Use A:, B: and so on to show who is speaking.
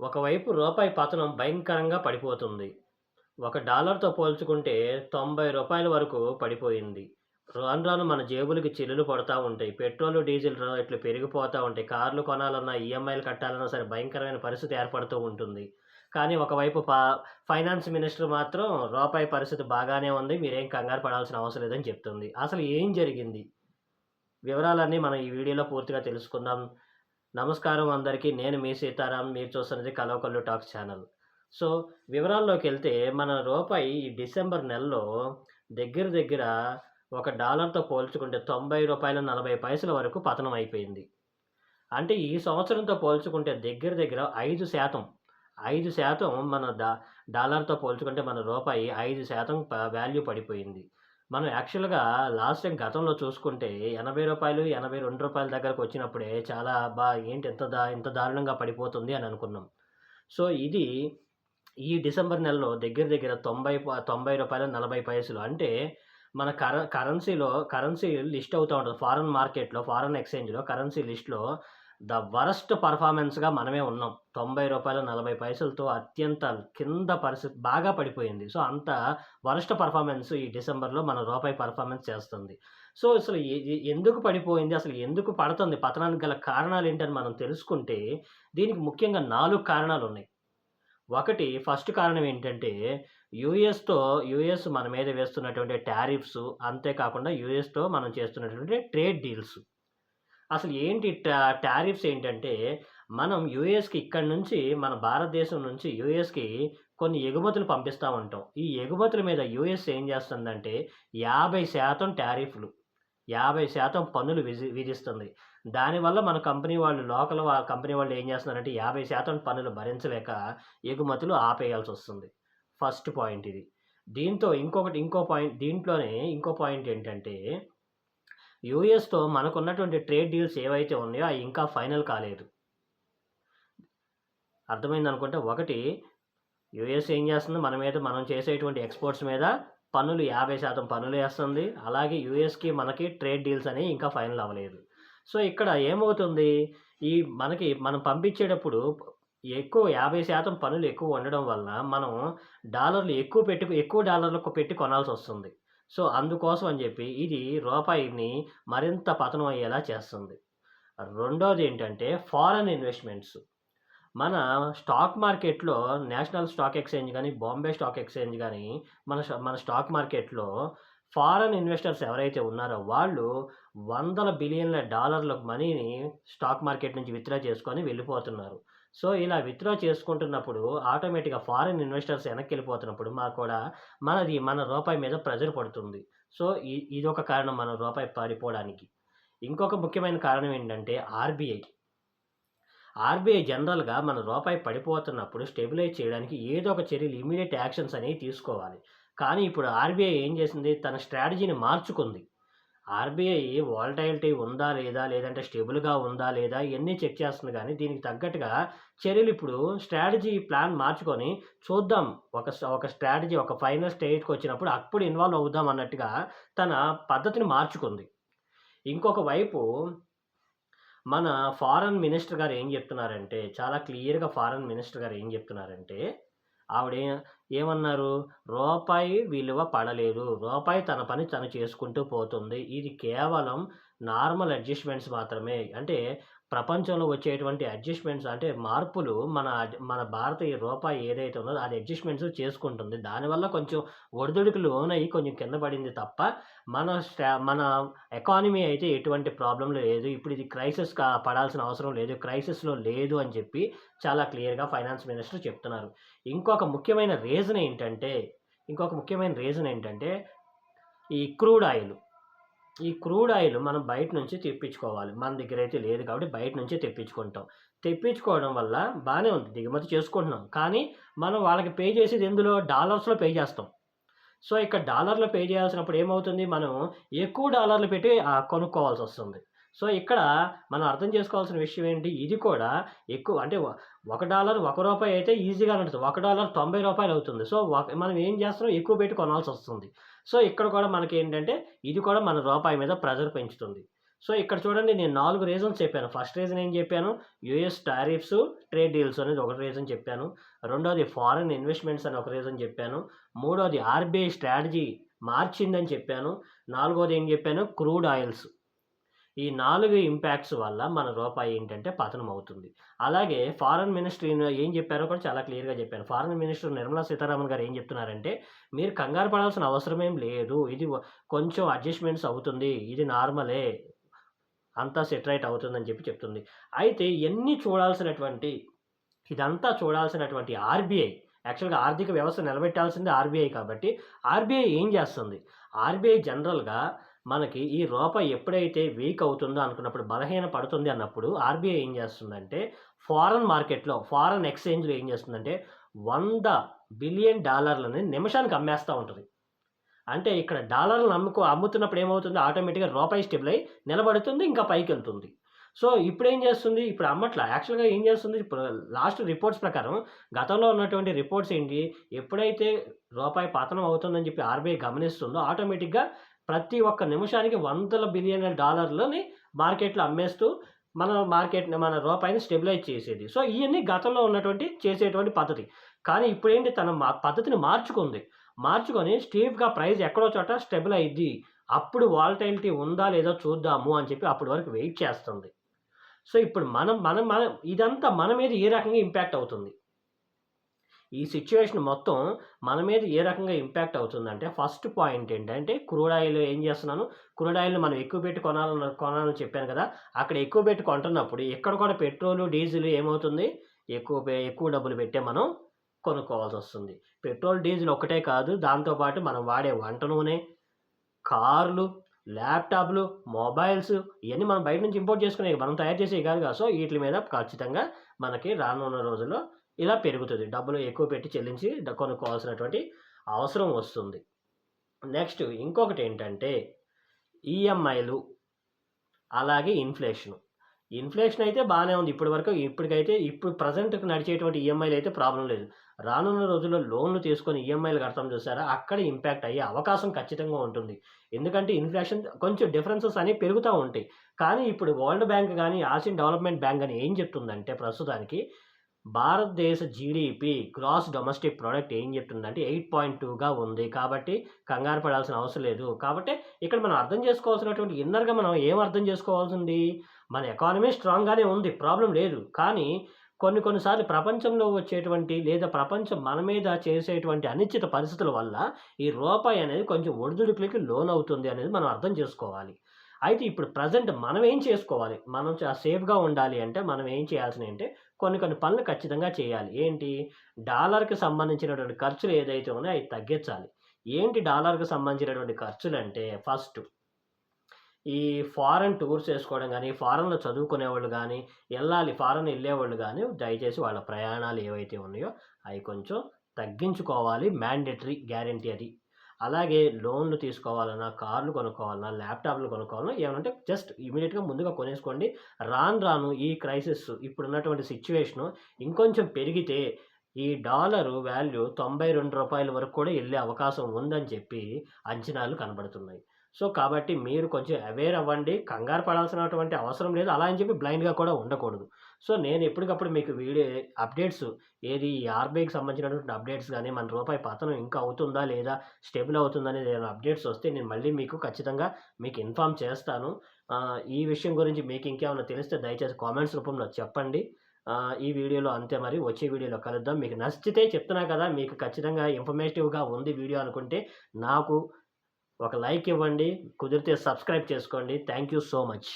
A: ఒకవైపు రూపాయి పతనం భయంకరంగా పడిపోతుంది. ఒక డాలర్‌తో పోల్చుకుంటే తొంభై రూపాయల వరకు పడిపోయింది. రాను రాను మన జేబులకి చిల్లులు పడుతూ ఉంటాయి. పెట్రోలు, డీజిల్ రేట్లు పెరిగిపోతూ ఉంటాయి. కార్లు కొనాలన్నా, ఈఎంఐలు కట్టాలన్నా సరే భయంకరమైన పరిస్థితి ఏర్పడుతూ ఉంటుంది. కానీ ఒకవైపు పా ఫైనాన్స్ మినిస్టర్ మాత్రం రూపాయి పరిస్థితి బాగానే ఉంది. మీరేం కంగారు పడాల్సిన అవసరం లేదని చెప్తుంది. అసలు ఏం జరిగింది? వివరాలన్నీ మనం ఈ వీడియోలో పూర్తిగా తెలుసుకుందాం. నమస్కారం అందరికీ. నేను మీ సీతారాం. మీరు చూస్తున్నది కలవకల్లు టాక్స్ ఛానల్. సో, వివరాల్లోకి వెళ్తే మన రూపాయి ఈ డిసెంబర్ నెలలో దగ్గర దగ్గర ఒక డాలర్‌తో పోల్చుకుంటే తొంభై రూపాయల నలభై పైసల వరకు పతనం అయిపోయింది. అంటే ఈ సంవత్సరంతో పోల్చుకుంటే దగ్గర దగ్గర 5% 5% మన డా డాలర్‌తో పోల్చుకుంటే మన రూపాయి ఐదు శాతం ప వాల్యూ పడిపోయింది. మనం యాక్చువల్‌గా లాస్ట్ టైం గతంలో చూసుకుంటే ఎనభై రూపాయలు ఎనభై రెండు రూపాయల దగ్గరకు వచ్చినప్పుడే చాలా బా ఏంటి ఇంత దా ఇంత దారుణంగా పడిపోతుంది అని అనుకున్నాం. సో, ఇది ఈ డిసెంబర్ నెలలో దగ్గర దగ్గర తొంభై తొంభై రూపాయల నలభై పైసలు అంటే మన కర కరెన్సీలో కరెన్సీ లిస్ట్ అవుతూ ఉంటుంది ఫారెన్ మార్కెట్‌లో, ఫారెన్ ఎక్స్‌చేంజ్‌లో కరెన్సీ లిస్ట్‌లో ద వరస్ట్ పర్ఫార్మెన్స్గా మనమే ఉన్నాం. తొంభై రూపాయల నలభై పైసలతో అత్యంత కింద పరిస్థితి బాగా పడిపోయింది. సో, అంత వరస్ట్ పర్ఫార్మెన్స్ ఈ డిసెంబర్‌లో మన రూపాయి పర్ఫార్మెన్స్ చేస్తుంది. సో, అసలు ఎందుకు పడిపోయింది? అసలు ఎందుకు పడుతుంది? పతనానికి గల కారణాలు ఏంటని మనం తెలుసుకుంటే దీనికి ముఖ్యంగా నాలుగు కారణాలు ఉన్నాయి ఒకటి ఫస్ట్ కారణం ఏంటంటే యూఎస్‌తో యూఎస్ మన మీద వేస్తున్నటువంటి టారిఫ్స్ అంతే కాకుండా యూఎస్‌తో మనం చేస్తున్నటువంటి ట్రేడ్ డీల్స్. అసలు ఏంటి టా టారిఫ్స్ ఏంటంటే మనం యుఎస్కి ఇక్కడ నుంచి మన భారతదేశం నుంచి యుఎస్కి కొన్ని ఎగుమతులు పంపిస్తా ఉంటాం. ఈ ఎగుమతుల మీద యూఎస్ ఏం చేస్తుందంటే 50% టారిఫ్‌లు 50% పన్నులు విజి విధిస్తుంది. దానివల్ల మన కంపెనీ వాళ్ళు లోకల్ కంపెనీ వాళ్ళు ఏం చేస్తున్నారంటే 50% పన్నులు భరించలేక ఎగుమతులు ఆపేయాల్సి వస్తుంది ఫస్ట్ పాయింట్ ఇది. దీంతో ఇంకొకటి ఇంకో పాయింట్ దీంట్లోనే ఇంకో పాయింట్ ఏంటంటే యూఎస్‌తో మనకున్నటువంటి ట్రేడ్ డీల్స్ ఏవైతే ఉన్నాయో అవి ఇంకా ఫైనల్ కాలేదు. అర్థమైందనుకుంటే ఒకటి యూఎస్ ఏం చేస్తుంది మన మీద మనం చేసేటువంటి ఎక్స్‌పోర్ట్స్ మీద పన్నులు 50% పన్నులేస్తుంది. అలాగే యూఎస్‌కి మనకి ట్రేడ్ డీల్స్ అనేవి ఇంకా ఫైనల్ అవ్వలేదు. సో, ఇక్కడ ఏమవుతుంది? ఈ మనకి మనం పంపించేటప్పుడు ఎక్కువ యాభై శాతం పనులు ఎక్కువ ఉండడం వలన మనం డాలర్‌లు ఎక్కువ పెట్టి ఎక్కువ డాలర్‌లకు పెట్టి కొనాల్సి వస్తుంది సో, అందుకోసం అని చెప్పి ఇది రూపాయిని మరింత పతనం అయ్యేలా చేస్తుంది. రెండోది ఏంటంటే ఫారెన్ ఇన్వెస్ట్‌మెంట్స్. మన స్టాక్ మార్కెట్‌లో నేషనల్ స్టాక్ ఎక్స్‌చేంజ్ కానీ బాంబే స్టాక్ ఎక్స్‌చేంజ్ కానీ మన మన స్టాక్ మార్కెట్‌లో ఫారెన్ ఇన్వెస్టర్స్ ఎవరైతే ఉన్నారో వాళ్ళు వందల బిలియన్ల డాలర్ల మనీని స్టాక్ మార్కెట్ నుంచి విత్‌డ్రా చేసుకొని వెళ్ళిపోతున్నారు. సో, ఇలా విత్‌డ్రా చేసుకుంటున్నప్పుడు ఆటోమేటిక్‌గా ఫారిన్ ఇన్వెస్టర్స్ వెనక్కెళ్ళిపోతున్నప్పుడు మాకు కూడా మనది మన రూపాయి మీద ప్రెజర్ పడుతుంది. సో, ఇది ఒక కారణం మన రూపాయి పడిపోవడానికి. ఇంకొక ముఖ్యమైన కారణం ఏంటంటే ఆర్‌బీఐ. ఆర్‌బీఐ జనరల్‌గా మన రూపాయి పడిపోతున్నప్పుడు స్టెబిలైజ్ చేయడానికి ఏదో ఒక చర్యలు ఇమీడియట్ యాక్షన్స్ అనేవి తీసుకోవాలి. కానీ ఇప్పుడు ఆర్‌బీఐ ఏం చేసింది? తన స్ట్రాటజీని మార్చుకుంది. ఆర్‌బీఐ వాలటైలిటీ ఉందా? లేదా? లేదంటే స్టేబుల్‌గా ఉందా? లేదా? ఇవన్నీ చెక్ చేస్తుంది కానీ దీనికి తగ్గట్టుగా చర్యలు ఇప్పుడు స్ట్రాటజీ ప్లాన్ మార్చుకొని చూద్దాం. ఒక ఒక స్ట్రాటజీ ఒక ఫైనల్ స్టేజ్‌కొచ్చినప్పుడు అప్పుడు ఇన్వాల్వ్ అవుదాం అన్నట్టుగా తన పద్ధతిని మార్చుకుంది. ఇంకొక వైపు మన ఫారెన్ మినిస్టర్ గారు ఏం చెప్తున్నారంటే చాలా క్లియర్‌గా ఫారెన్ మినిస్టర్ గారు ఏం చెప్తున్నారంటే ఆవిడ ఏమన్నారు? రూపాయి విలువ పడలేదు. రూపాయి తన పని తను చేసుకుంటూ పోతుంది. ఇది కేవలం నార్మల్ అడ్జస్ట్‌మెంట్స్ మాత్రమే. అంటే ప్రపంచంలో వచ్చేటువంటి అడ్జస్ట్‌మెంట్స్ అంటే మార్పులు మన మన భారతీయ రూపాయి ఏదైతే ఉన్నదో అది అడ్జస్ట్‌మెంట్స్ చేసుకుంటుంది. దానివల్ల కొంచెం ఒడిదుడుకు లోనయ్యి కొంచెం కింద పడింది తప్ప మన మన ఎకానమీ అయితే ఎటువంటి ప్రాబ్లమ్ లేదు. ఇప్పుడు ఇది క్రైసిస్ కా పడాల్సిన అవసరం లేదు. క్రైసిస్‌లో లేదు అని చెప్పి చాలా క్లియర్‌గా ఫైనాన్స్ మినిస్టర్ చెప్తున్నారు. ఇంకొక ముఖ్యమైన రీజన్ ఏంటంటే ఇంకొక ముఖ్యమైన రీజన్ ఏంటంటే ఈ క్రూడ్ ఆయిల్. ఈ క్రూడ్ ఆయిల్ మనం బయట నుంచి తెప్పించుకోవాలి. మన దగ్గర అయితే లేదు కాబట్టి బయట నుంచి తెప్పించుకుంటాం. తెప్పించుకోవడం వల్ల బాగానే ఉంది. దిగుమతి చేసుకుంటున్నాం. కానీ మనం వాళ్ళకి పే చేసేది ఎందులో? డాలర్స్‌లో పే చేస్తాం. సో, ఇక్కడ డాలర్‌లో పే చేయాల్సినప్పుడు ఏమవుతుంది? మనం ఎక్కువ డాలర్లు పెట్టి కొనుక్కోవాల్సి వస్తుంది సో, ఇక్కడ మనం అర్థం చేసుకోవాల్సిన విషయం ఏంటి? ఇది కూడా ఎక్కువ అంటే ఒక డాలర్ ఒక రూపాయి అయితే ఈజీగా నడుతుంది ఒక డాలర్ తొంభై రూపాయలు అవుతుంది. సో, మనం ఏం చేస్తున్నాం? ఎక్కువ పెట్టి కొనాల్సొస్తుంది. సో, ఇక్కడ కూడా మనకి ఏంటంటే ఇది కూడా మన రూపాయి మీద ప్రెజర్ పెంచుతుంది. సో ఇక్కడ చూడండి నేను నాలుగు రీజన్స్ చెప్పాను ఫస్ట్ రీజన్ ఏం చెప్పాను యుఎస్ టారిఫ్స్ ట్రేడ్ డీల్స్ అనేది ఒక రీజన్ చెప్పాను రెండోది ఫారిన్ ఇన్వెస్ట్మెంట్స్ అని ఒక రీజన్ చెప్పాను మూడోది ఆర్బీఐ స్ట్రాటజీ మార్చిందని చెప్పాను నాలుగోది ఏం చెప్పాను క్రూడ్ ఆయిల్స్ ఈ నాలుగు ఇంపాక్ట్స్ వల్ల మన రూపాయి ఏంటంటే పతనం అవుతుంది. అలాగే ఫారెన్ మినిస్ట్రీ ఏం చెప్పారో కూడా చాలా క్లియర్గా చెప్పారు. ఫారెన్ మినిస్టర్ నిర్మలా సీతారామన్ గారు ఏం చెప్తున్నారంటే మీరు కంగారు పడాల్సిన అవసరం ఏం లేదు. ఇది కొంచెం అడ్జస్ట్మెంట్స్ అవుతుంది. ఇది నార్మలే. అంతా సెటరైట్ అవుతుందని చెప్పి చెప్తుంది. అయితే ఎన్ని చూడాల్సినటువంటి ఇదంతా చూడాల్సినటువంటి ఆర్బీఐ యాక్చువల్గా ఆర్థిక వ్యవస్థ నిలబెట్టాల్సింది ఆర్బీఐ కాబట్టి ఆర్బీఐ ఏం చేస్తుంది? ఆర్బీఐ జనరల్గా మనకి ఈ రూపాయి ఎప్పుడైతే వీక్ అవుతుందో అనుకున్నప్పుడు బలహీన పడుతుంది అన్నప్పుడు ఆర్బీఐ ఏం చేస్తుందంటే ఫారెన్ మార్కెట్లో ఫారెన్ ఎక్స్చేంజ్లో ఏం చేస్తుందంటే వంద బిలియన్ డాలర్లని నిమిషానికి అమ్మేస్తూ ఉంటుంది. అంటే ఇక్కడ డాలర్లు అమ్ముకో అమ్ముతున్నప్పుడు ఏమవుతుంది ఆటోమేటిక్గా రూపాయి స్టెబుల్ అయి నిలబడుతుంది ఇంకా పైకి వెళ్తుంది సో ఇప్పుడు ఏం చేస్తుంది? ఇప్పుడు అమ్మట్ల. యాక్చువల్గా ఏం చేస్తుంది? ఇప్పుడు లాస్ట్ రిపోర్ట్స్ ప్రకారం గతంలో ఉన్నటువంటి రిపోర్ట్స్ ఏంటి? ఎప్పుడైతే రూపాయి పతనం అవుతుందని చెప్పి ఆర్బీఐ గమనిస్తుందో ఆటోమేటిక్గా ప్రతి ఒక్క నిమిషానికి వందల బిలియన్ల డాలర్లని మార్కెట్లో అమ్మేస్తూ మన మార్కెట్ మన రూపాయిని స్టెబిలైజ్ చేసేది. సో ఇవన్నీ గతంలో ఉన్నటువంటి చేసేటువంటి పద్ధతి. కానీ ఇప్పుడేంటి తన మా పద్ధతిని మార్చుకుంది. మార్చుకొని స్టీవ్గా ప్రైస్ ఎక్కడో చోట స్టెబుల్ అయ్యిద్ది. అప్పుడు వాలటైలిటీ ఉందా లేదో చూద్దాము అని చెప్పి అప్పటి వరకు వెయిట్ చేస్తుంది. సో ఇప్పుడు మనం మనం మనం ఇదంతా మన మీద ఏ రకంగా ఇంపాక్ట్ అవుతుంది? ఈ సిచ్యువేషన్ మొత్తం మన మీద ఏ రకంగా ఇంపాక్ట్ అవుతుందంటే ఫస్ట్ పాయింట్ ఏంటంటే క్రూడ్ ఆయిల్ ఏం చేస్తున్నాను? క్రూడ్ ఆయిల్ మనం ఎక్కువ పెట్టి కొనాలని కొనాలని చెప్పాను కదా అక్కడ ఎక్కువ పెట్టి కొంటున్నప్పుడు ఎక్కడ కూడా పెట్రోలు డీజిల్ ఏమవుతుంది? ఎక్కువ ఎక్కువ డబ్బులు పెట్టే మనం కొనుక్కోవాల్సి వస్తుంది. పెట్రోల్ డీజిల్ ఒకటే కాదు దాంతోపాటు మనం వాడే వంట నూనె కార్లు ల్యాప్టాప్లు మొబైల్స్ ఇవన్నీ మనం బయట నుంచి ఇంపోర్ట్ చేసుకునే మనం తయారు చేసేవి కాదు కదా. సో వీటి మీద ఖచ్చితంగా మనకి రానున్న రోజుల్లో ఇలా పెరుగుతుంది. డబ్బులు ఎక్కువ పెట్టి చెల్లించి కొనుక్కోవాల్సినటువంటి అవసరం వస్తుంది. నెక్స్ట్ ఇంకొకటి ఏంటంటే ఈఎంఐలు అలాగే ఇన్ఫ్లేషను. ఇన్ఫ్లేషన్ అయితే బాగానే ఉంది. ఇప్పటి వరకు ఇప్పటికైతే ఇప్పుడు ప్రజెంట్కి నడిచేటువంటి ఈఎంఐలు అయితే ప్రాబ్లం లేదు. రానున్న రోజుల్లో లోన్లు తీసుకొని ఈఎంఐలు కడతాం చూసారా? అక్కడ ఇంపాక్ట్ అయ్యే అవకాశం ఖచ్చితంగా ఉంటుంది. ఎందుకంటే ఇన్ఫ్లేషన్ కొంచెం డిఫరెన్సెస్ అనేవి పెరుగుతూ ఉంటాయి. కానీ ఇప్పుడు వరల్డ్ బ్యాంక్ కానీ ఆసియన్ డెవలప్మెంట్ బ్యాంక్ కానీ ఏం చెప్తుందంటే ప్రస్తుతానికి భారతదేశ జీడిపి గ్రాస్ డొమెస్టిక్ ప్రోడక్ట్ ఏం చెప్తుందంటే ఎయిట్ పాయింట్ టూగా ఉంది. కాబట్టి కంగారు పడాల్సిన అవసరం లేదు. కాబట్టి ఇక్కడ మనం అర్థం చేసుకోవాల్సినటువంటి ఇన్నర్గా మనం ఏం అర్థం చేసుకోవాల్సింది? మన ఎకానమీ స్ట్రాంగ్గానే ఉంది. ప్రాబ్లం లేదు. కానీ కొన్ని కొన్నిసార్లు ప్రపంచంలో వచ్చేటువంటి లేదా ప్రపంచం మన మీద చేసేటువంటి అనిశ్చిత పరిస్థితుల వల్ల ఈ రూపాయి అనేది కొంచెం ఒడిదుడుకులకి లోన్ అవుతుంది అనేది మనం అర్థం చేసుకోవాలి. అయితే ఇప్పుడు ప్రజెంట్ మనం ఏం చేసుకోవాలి? మనం సేఫ్గా ఉండాలి అంటే మనం ఏం చేయాల్సిన అంటే కొన్ని కొన్ని పనులు ఖచ్చితంగా చేయాలి. ఏంటి? డాలర్కి సంబంధించినటువంటి ఖర్చులు ఏదైతే ఉన్నాయో అవి తగ్గించాలి. ఏంటి డాలర్కి సంబంధించినటువంటి ఖర్చులు అంటే ఫస్ట్ ఈ ఫారెన్ టూర్స్ వేసుకోవడం కానీ ఫారెన్లో చదువుకునే వాళ్ళు కానీ వెళ్ళాలి ఫారెన్ వెళ్ళేవాళ్ళు కానీ దయచేసి వాళ్ళ ప్రయాణాలు ఏవైతే ఉన్నాయో అవి కొంచెం తగ్గించుకోవాలి. మ్యాండేటరీ గ్యారంటీ అది. అలాగే లోన్లు తీసుకోవాలన్నా కార్లు కొనుక్కోవాలన్నా ల్యాప్టాప్లు కొనుక్కోవాలన్నా ఏమంటే జస్ట్ ఇమీడియట్గా ముందుగా కొనేసుకోండి. రాను రాను ఈ క్రైసిస్ ఇప్పుడున్నటువంటి సిచ్యువేషను ఇంకొంచెం పెరిగితే ఈ డాలరు వాల్యూ తొంభై రెండు రూపాయల వరకు కూడా వెళ్ళే అవకాశం ఉందని చెప్పి అంచనాలు కనబడుతున్నాయి. సో కాబట్టి మీరు కొంచెం అవేర్ అవ్వండి. కంగారు పడాల్సినటువంటి అవసరం లేదు. అలా అని చెప్పి బ్లైండ్గా కూడా ఉండకూడదు. సో నేను ఎప్పటికప్పుడు మీకు వీడియో అప్డేట్స్ ఏది ఆర్బీఐకి సంబంధించినటువంటి అప్డేట్స్ కానీ మన రూపాయి పతనం ఇంకా అవుతుందా లేదా స్టేబుల్ అవుతుందా అనేది అప్డేట్స్ వస్తే నేను మళ్ళీ మీకు ఖచ్చితంగా మీకు ఇన్ఫామ్ చేస్తాను. ఈ విషయం గురించి మీకు ఇంకేమైనా తెలిస్తే దయచేసి కామెంట్స్ రూపంలో చెప్పండి. ఈ వీడియోలో అంతే మరి. వచ్చే వీడియోలో కలుద్దాం. మీకు నచ్చితే చెప్తున్నా కదా మీకు ఖచ్చితంగా ఇన్ఫర్మేటివ్గా ఉంది వీడియో అనుకుంటే నాకు ఒక లైక్ ఇవ్వండి కుదిరితే సబ్స్క్రైబ్ చేసుకోండి. Thank you so much